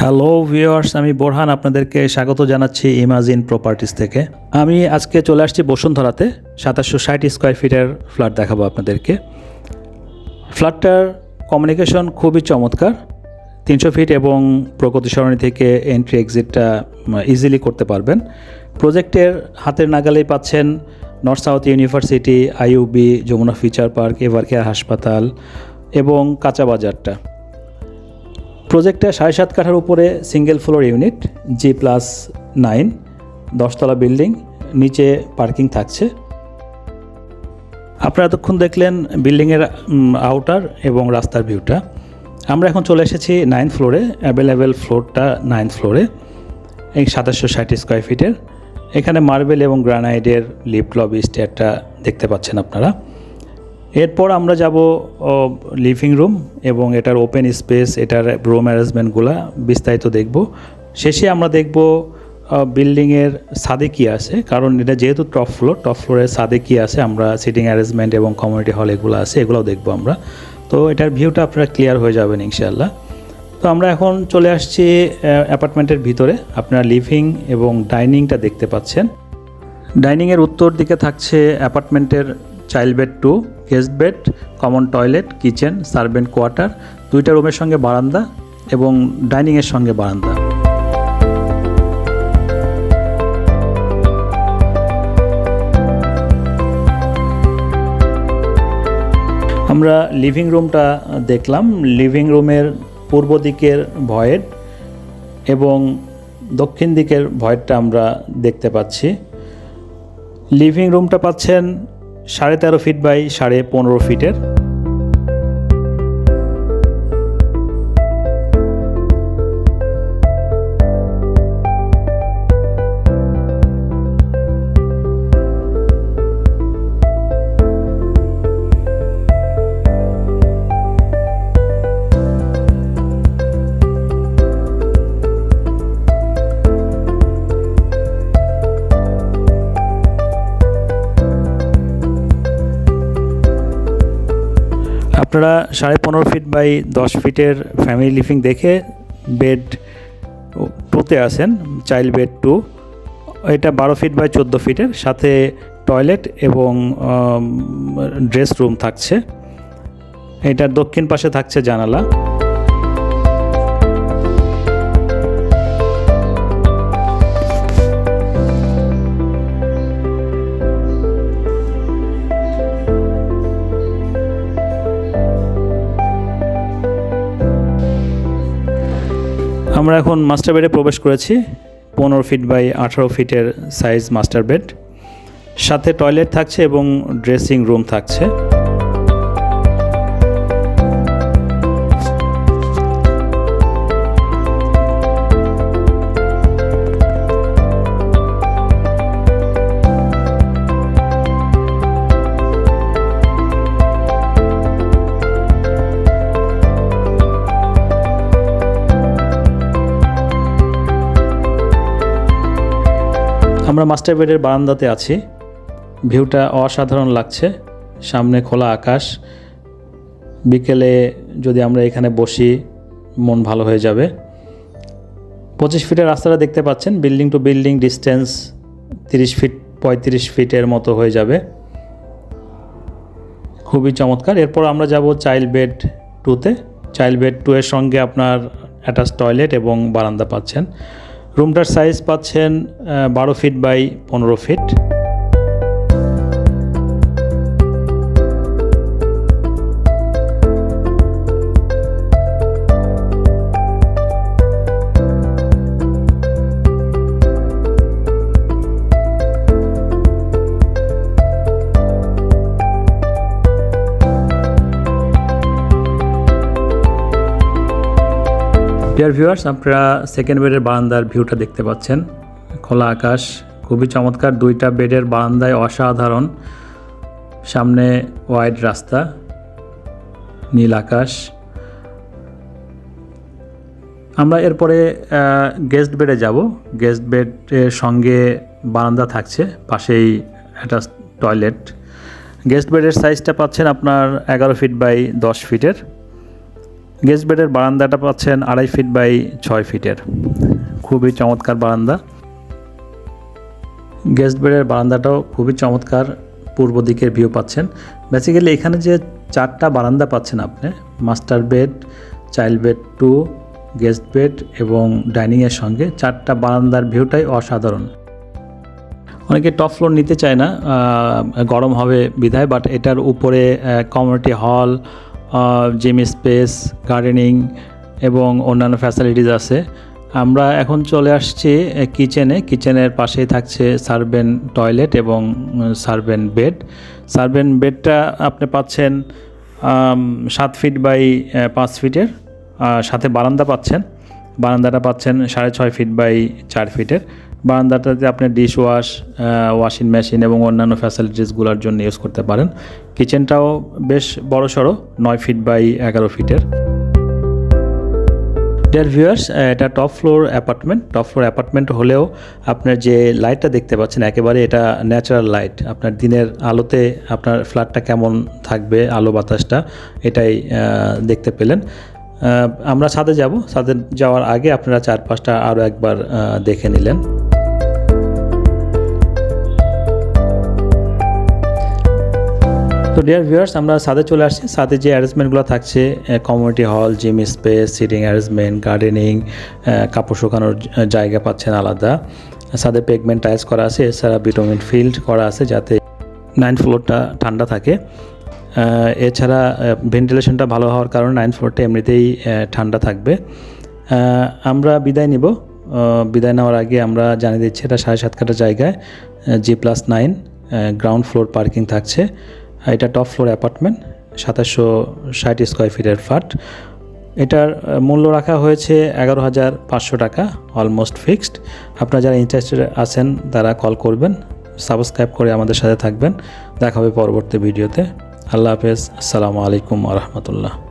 Hello viewers আমি বোরহান আপনাদেরকে স্বাগত জানাচ্ছি ইমাজিন প্রপার্টিস থেকে। আমি আজকে চলে আসছি বসুন্ধরাতে, সাতাশশো ষাট স্কোয়ার ফিটের ফ্ল্যাট দেখাবো আপনাদেরকে। ফ্ল্যাটটার কমিউনিকেশন খুবই চমৎকার। তিনশো ফিট এবং প্রগতি সরণি থেকে এন্ট্রি এক্সিটটা ইজিলি করতে পারবেন। প্রজেক্টের হাতের নাগালেই পাচ্ছেন North South University IUB Jamuna Future Park Evercare হাসপাতাল এবং কাঁচা বাজারটা। প্রজেক্টটা সাড়ে সাত কাঠার উপরে single floor unit G plus nine দশতলা বিল্ডিং নিচে পার্কিং থাকছে। আপনারা এতক্ষণ দেখলেন বিল্ডিংয়ের আউটার এবং রাস্তার ভিউটা আমরা এখন চলে এসেছি নাইন ফ্লোরে অ্যাভেলেবেল ফ্লোরটা নাইন ফ্লোরে এই সাতাশশো ষাট স্কোয়ার ফিটের এখানে মার্বেল এবং গ্রানাইটের লিফট লবি স্টেয়ারটা দেখতে পাচ্ছেন আপনারা। এরপর আমরা যাব লিভিং রুম এবং এটার ওপেন স্পেস, এটার রুম অ্যারেঞ্জমেন্টগুলো বিস্তারিত দেখব। শেষে আমরা দেখব বিল্ডিংয়ের সাদে কী আছে, কারণ এটা যেহেতু টপ ফ্লোর, টপ ফ্লোরের সাদে কী আছে, আমরা সিটিং অ্যারেঞ্জমেন্ট এবং কমিউনিটি হল এগুলো আছে, এগুলোও দেখব আমরা। তো এটার ভিউটা আপনারা ক্লিয়ার হয়ে যাবেন ইনশাআল্লাহ। তো আমরা এখন চলে আসছি অ্যাপার্টমেন্টের ভিতরে। আপনারা লিভিং এবং ডাইনিংটা দেখতে পাচ্ছেন। ডাইনিংয়ের উত্তর দিকে থাকছে অ্যাপার্টমেন্টের child bed two, guest bed, common toilet, kitchen, servant quarter, দুইটা রুমের সঙ্গে বারান্দা এবং ডাইনিংয়ের সঙ্গে বারান্দা। আমরা লিভিং রুমটা দেখলাম। লিভিং রুমের পূর্ব দিকের ভয়েড এবং দক্ষিণ দিকের ভয়েডটা আমরা দেখতে পাচ্ছি। লিভিং রুমটা পাচ্ছেন সাড়ে তেরো ফিট বাই সাড়ে পনেরো ফিটের আপনারা সাড়ে পনেরো ফিট বাই দশ ফিটের ফ্যামিলি লিভিং দেখে বেড টুতে আসেন চাইল্ড বেড টু এটা বারো ফিট বাই চোদ্দ ফিটের সাথে টয়লেট এবং ড্রেস রুম থাকছে। এটার দক্ষিণ পাশে থাকছে জানালা। আমরা এখন মাস্টার বেডে প্রবেশ করেছি, পনেরো ফিট বাই আঠারো ফিটের সাইজ মাস্টার বেড সাথে টয়লেট থাকছে এবং ড্রেসিং রুম থাকছে। আমরা মাস্টার বেডের বারান্দাতে আছি। ভিউটা অসাধারণ লাগছে। সামনে খোলা আকাশ। বিকেলে যদি আমরা এখানে বসি, মন ভালো হয়ে যাবে। পঁচিশ ফিটের রাস্তাটা দেখতে পাচ্ছেন। বিল্ডিং টু বিল্ডিং ডিস্টেন্স তিরিশ ফিট, পঁয়ত্রিশ ফিটের মতো হয়ে যাবে। খুবই চমৎকার। এরপর আমরা যাব চাইল্ড বেড টুতে চাইল্ড বেড টু এর সঙ্গে আপনার অ্যাটাচ টয়লেট এবং বারান্দা পাচ্ছেন। রুমটার সাইজ পাচ্ছেন বারো ফিট বাই পনেরো ফিট। ডিয়ার ভিউয়ার্স আপনারা সেকেন্ড বেডের বারান্দার ভিউটা দেখতে পাচ্ছেন। খোলা আকাশ, খুবই চমৎকার দুইটা বেডের বারান্দায় অসাধারণ। সামনে ওয়াইড রাস্তা, নীল আকাশ। আমরা এরপরে গেস্ট বেডে যাব। গেস্ট বেডের সঙ্গে বারান্দা থাকছে, পাশেই একটা টয়লেট গেস্ট বেডের সাইজটা পাচ্ছেন আপনার এগারো ফিট বাই দশ ফিটের গেস্ট বেডের বারান্দাটা পাচ্ছেন আড়াই ফিট বাই ছয় ফিটের। খুবই চমৎকার বারান্দা। গেস্ট বেডের বারান্দাটাও খুবই চমৎকার পূর্ব দিকের ভিউ পাচ্ছেন। বেসিক্যালি এখানে যে চারটা বারান্দা পাচ্ছেন আপনি master bed child bed two guest bed এবং ডাইনিংয়ের সঙ্গে চারটা বারান্দার ভিউটাই অসাধারণ। অনেকে টপ ফ্লোর নিতে চায় না গরম হবে বিধায় বাট এটার উপরে community hall gym space gardening এবং অন্যান্য ফ্যাসিলিটিস আছে। আমরা এখন চলে আসছি কিচেনে কিচেনের পাশেই থাকছে সার্ভেন টয়লেট এবং সার্ভেন বেড সার্ভেন বেডটা আপনি পাচ্ছেন সাত ফিট বাই পাঁচ ফিটের সাথে বারান্দা পাচ্ছেন। বারান্দাটা পাচ্ছেন সাড়ে ছয় ফিট বাই চার ফিটের বারান্দাটাতে আপনি ডিশ ওয়াশ ওয়াশিং মেশিন এবং অন্যান্য ফ্যাসিলিটিসগুলোর জন্য ইউজ করতে পারেন। কিচেনটাও বেশ বড় সড়ো নয় ফিট বাই এগারো ফিটের ডিয়ার ভিউয়ার্স এটা top floor apartment top floor apartment হলেও আপনার যে লাইটটা দেখতে পাচ্ছেন, একেবারে এটা ন্যাচারাল লাইট আপনার দিনের আলোতে আপনার ফ্ল্যাটটা কেমন থাকবে, আলো বাতাসটা, এটাই দেখতে পেলেন। আমরা ছাদে যাব। ছাদে যাওয়ার আগে আপনারা চারপাশটা আরও একবার দেখে নিলেন। তো ডিয়ার ভিউয়ার্স আমরা সাদে চলে আসছি। সাথে যে অ্যারেঞ্জমেন্টগুলো থাকছে community hall gym space sitting arrangement gardening কাপড় শুকানোর জায়গা পাচ্ছেন আলাদা। সাদে পেগমেন্ট টাইলস করা আছে, এছাড়া বিটোমিন ফিল্ড করা আছে যাতে নাইন ফ্লোরটা ঠান্ডা থাকে। এছাড়া ভেন্টিলেশনটা ভালো হওয়ার কারণে নাইন ফ্লোরটা এমনিতেই ঠান্ডা থাকবে। আমরা বিদায় নিব। বিদায় নেওয়ার আগে আমরা জানিয়ে দিচ্ছি এটা সাড়ে সাত কাটা জায়গায় G plus nine ground floor parking থাকছে। এটা টপ ফ্লোর অ্যাপার্টমেন্ট সাতাশশো ষাট স্কোয়ার ফিটের ফ্ল্যাট এটার মূল্য রাখা হয়েছে এগারো হাজার পাঁচশো টাকা অলমোস্ট ফিক্সড আপনারা যারা ইন্টারেস্টেড আছেন, তারা কল করবেন সাবস্ক্রাইব করে আমাদের সাথে থাকবেন। দেখা হবে পরবর্তী ভিডিওতে। আল্লাহ হাফেজ। আসসালামু আলাইকুম রহমতুল্লাহ।